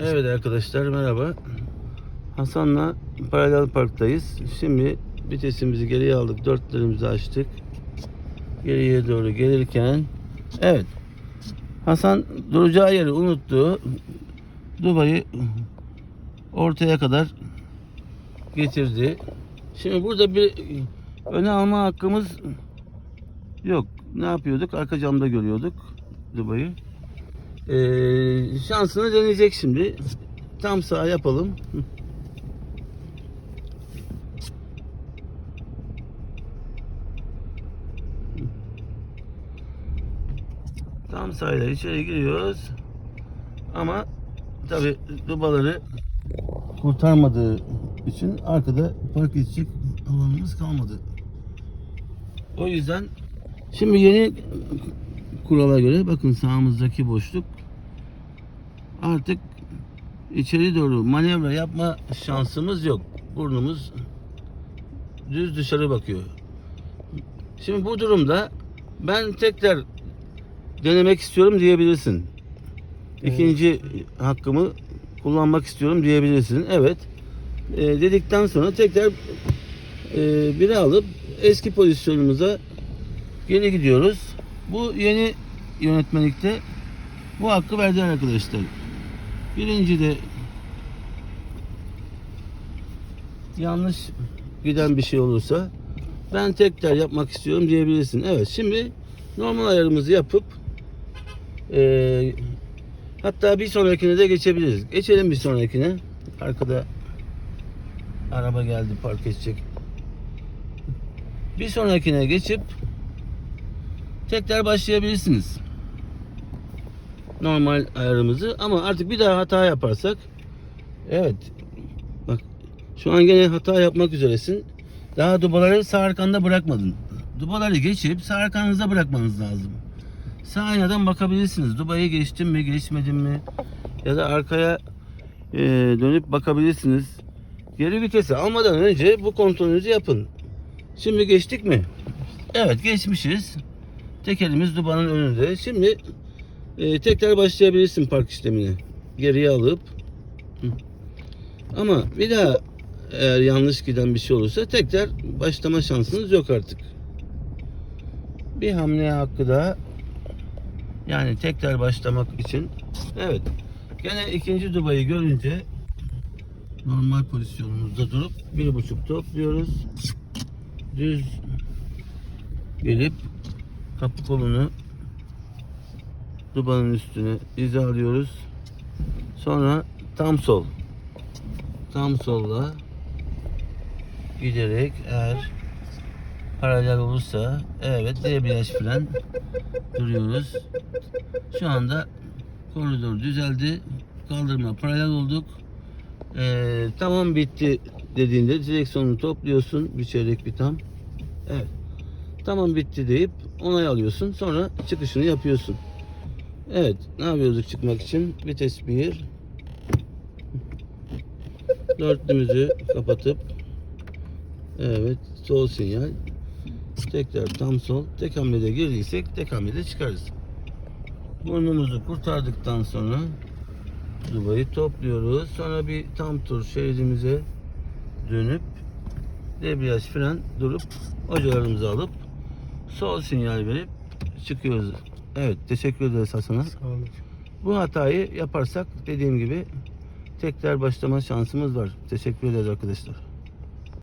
Evet arkadaşlar merhaba. Hasan'la paralel parktayız. Şimdi vitesimizi geriye aldık. Dörtlerimizi açtık. Geriye doğru gelirken evet Hasan duracağı yeri unuttu. Dubai'yi ortaya kadar getirdi. Şimdi burada bir öne alma hakkımız yok. Ne yapıyorduk? Arka camda görüyorduk Dubai'yi. Ee, şansını deneyecek şimdi. Tam sağ yapalım. Tam sağıyla içeri giriyoruz. Ama tabi dubaları kurtarmadığı için arkada park edecek alanımız kalmadı. O yüzden şimdi yeni kurala göre bakın sağımızdaki boşluk artık içeri doğru manevra yapma şansımız yok. Burnumuz düz dışarı bakıyor. Şimdi bu durumda ben tekrar denemek istiyorum diyebilirsin. İkinci hakkımı kullanmak istiyorum diyebilirsin. Evet. Ee, dedikten sonra tekrar e, biri alıp eski pozisyonumuza geri gidiyoruz. Bu yeni yönetmelikte bu hakkı verdiler arkadaşlar. Birinci de yanlış giden bir şey olursa ben tekrar yapmak istiyorum diyebilirsin. Evet şimdi normal ayarımızı yapıp e, hatta bir sonrakine de geçebiliriz. Geçelim bir sonrakine. Arkada araba geldi park edecek. Bir sonrakine geçip tekrar başlayabilirsiniz. Normal ayarımızı ama artık bir daha hata yaparsak evet bak şu an gene hata yapmak üzeresin. Daha dubaları sağ arkanda bırakmadın. Dubaları geçip sağ arkanıza bırakmanız lazım. Sağ aynadan bakabilirsiniz. Dubayı geçtim mi geçmedim mi ya da arkaya e, dönüp bakabilirsiniz. Geri vitesi almadan önce bu kontrolünüzü yapın. Şimdi geçtik mi? Evet geçmişiz. Tekerimiz dubanın önünde. Şimdi e, tekrar başlayabilirsin park işlemini. Geriye alıp. Ama bir daha eğer yanlış giden bir şey olursa tekrar başlama şansınız yok artık. Bir hamle hakkı daha. Yani tekrar başlamak için. Evet. Gene ikinci dubayı görünce normal pozisyonumuzda durup bir buçuk topluyoruz. Düz gelip kapı kolunu dubanın üstüne hizalıyoruz. Sonra tam sol. Tam solla giderek eğer paralel olursa evet debriyaj fren duruyoruz. Şu anda koridor düzeldi. Kaldırma paralel olduk. Ee, tamam bitti dediğinde direksiyonu topluyorsun bir çeyrek bir tam. Evet. Tamam bitti deyip onay alıyorsun. Sonra çıkışını yapıyorsun. Evet. Ne yapıyorduk çıkmak için? Vites 1. Dörtlümüzü kapatıp Evet. Sol sinyal. Tekrar tam sol. Tek hamlede girdiysek tek hamlede çıkarız. Burnumuzu kurtardıktan sonra Dubayı topluyoruz. Sonra bir tam tur şeridimize dönüp debriyaj fren durup hocalarımızı alıp sol sinyal verip çıkıyoruz. Evet teşekkür ederiz Hasan'a. Sağ olun. Bu hatayı yaparsak dediğim gibi tekrar başlama şansımız var. Teşekkür ederiz arkadaşlar.